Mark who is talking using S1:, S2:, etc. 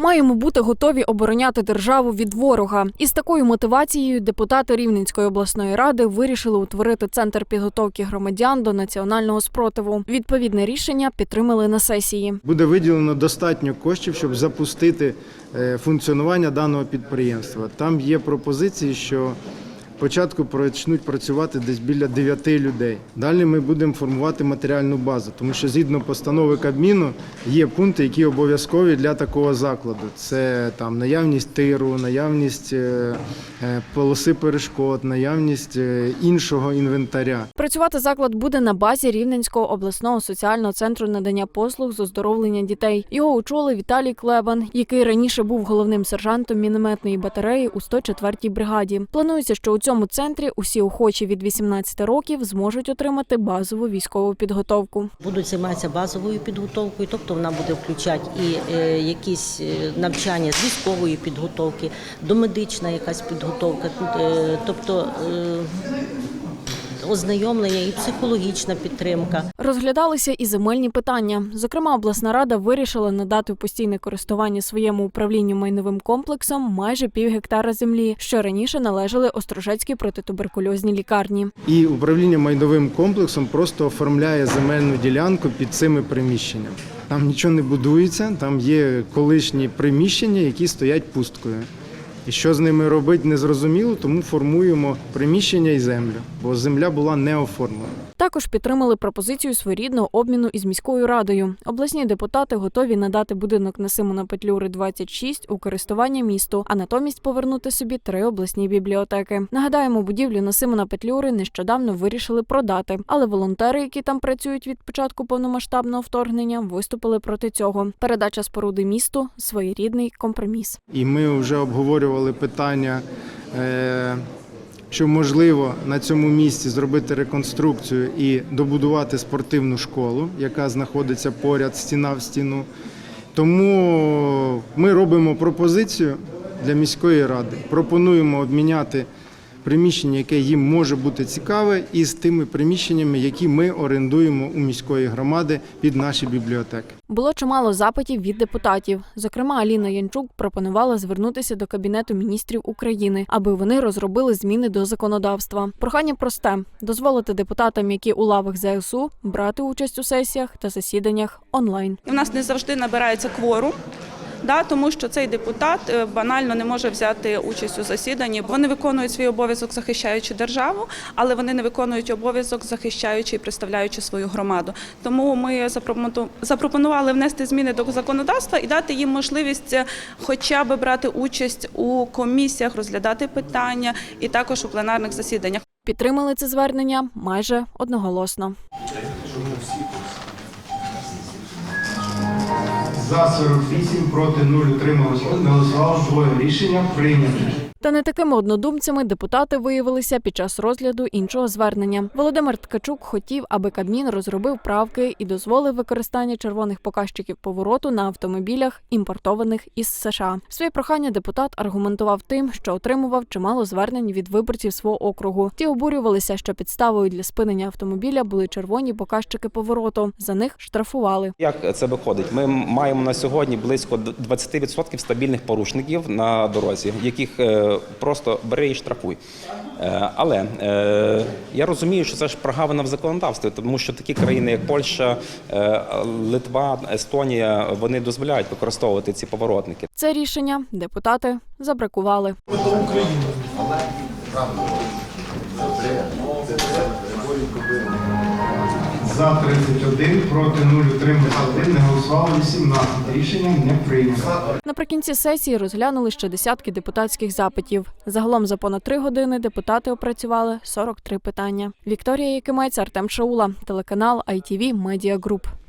S1: Маємо бути готові обороняти державу від ворога. Із такою мотивацією депутати Рівненської обласної ради вирішили утворити центр підготовки громадян до національного спротиву. Відповідне рішення підтримали на сесії.
S2: Буде виділено достатньо коштів, щоб запустити е, функціонування даного підприємства. Там є пропозиції, що спочатку почнуть працювати десь біля 9 людей. Далі ми будемо формувати матеріальну базу, тому що згідно постанови Кабміну є пункти, які обов'язкові для такого закладу. Це там наявність тиру, наявність е, е, полоси перешкод, наявність е, іншого інвентаря.
S1: Працювати заклад буде на базі Рівненського обласного соціального центру надання послуг з оздоровлення дітей. Його очолив Віталій Клебан, який раніше був головним сержантом мінометної батареї у 104-й бригаді. Планується, що у цьому центрі усі охочі від 18 років зможуть отримати базову військову підготовку.
S3: Будуть займатися базовою підготовкою, тобто вона буде включати і е, якісь е, навчання з військової підготовки, домедична якась підготовка, е, тобто ознайомлення і психологічна підтримка.
S1: Розглядалися і земельні питання. Зокрема, обласна рада вирішила надати в постійне користування своєму управлінню майновим комплексом майже пів гектара землі, що раніше належали Острожецькій протитуберкульозній лікарні.
S2: І управління майновим комплексом просто оформляє земельну ділянку під цими приміщеннями. Там нічого не будується, там є колишні приміщення, які стоять пусткою. І що з ними робити, незрозуміло, тому формуємо приміщення і землю, бо земля була не оформлена.
S1: Також підтримали пропозицію своєрідного обміну із міською радою. Обласні депутати готові надати будинок на Симона Петлюри 26 у користування місту, а натомість повернути собі три обласні бібліотеки. Нагадаємо, будівлю на Симона Петлюри нещодавно вирішили продати, але волонтери, які там працюють від початку повномасштабного вторгнення, виступили проти цього. Передача споруди місту своєрідний компроміс.
S2: І ми вже обговорювали питання, е, що можливо на цьому місці зробити реконструкцію і добудувати спортивну школу, яка знаходиться поряд стіна в стіну. Тому ми робимо пропозицію для міської ради. Пропонуємо обміняти приміщення, яке їм може бути цікаве, із тими приміщеннями, які ми орендуємо у міської громади під наші бібліотеки.
S1: Було чимало запитів від депутатів. Зокрема, Аліна Янчук пропонувала звернутися до Кабінету міністрів України, аби вони розробили зміни до законодавства. Прохання просте: дозволити депутатам, які у лавах ЗСУ, брати участь у сесіях та засіданнях онлайн.
S4: І в нас не завжди набирається кворум. Да, тому що цей депутат е, банально не може взяти участь у засіданні. Вони виконують свій обов'язок захищаючи державу, але вони не виконують обов'язок захищаючи і представляючи свою громаду. Тому ми запропону- запропонували внести зміни до законодавства і дати їм можливість е, хоча б брати участь у комісіях, розглядати питання і також у пленарних засіданнях.
S1: Підтримали це звернення майже одноголосно.
S2: За 48, проти 0, утрималось не голосувало. Двоє рішення прийнято.
S1: Та не такими однодумцями депутати виявилися під час розгляду іншого звернення. Володимир Ткачук хотів, аби Кабмін розробив правки і дозволив використання червоних показчиків повороту на автомобілях, імпортованих із США. Своє прохання депутат аргументував тим, що отримував чимало звернень від виборців свого округу. Ті обурювалися, що підставою для спинення автомобіля були червоні показчики повороту. За них штрафували.
S5: Як це виходить? Ми маємо на сьогодні близько 20% стабільних порушників на дорозі, яких е, просто бери і штрафуй. Е, Але е, я розумію, що це ж прогавина в законодавстві, тому що такі країни, як Польща, Литва, Естонія, вони дозволяють використовувати ці поворотники.
S1: Це рішення депутати забракували.
S2: За 31, проти 0, утримався 1, не голосувало 18. Рішення не прийнято.
S1: Наприкінці сесії розглянули ще десятки депутатських запитів. Загалом за понад три години депутати опрацювали 43 питання. Вікторія Якимець, Артем Шаула, телеканал ITV Media Group.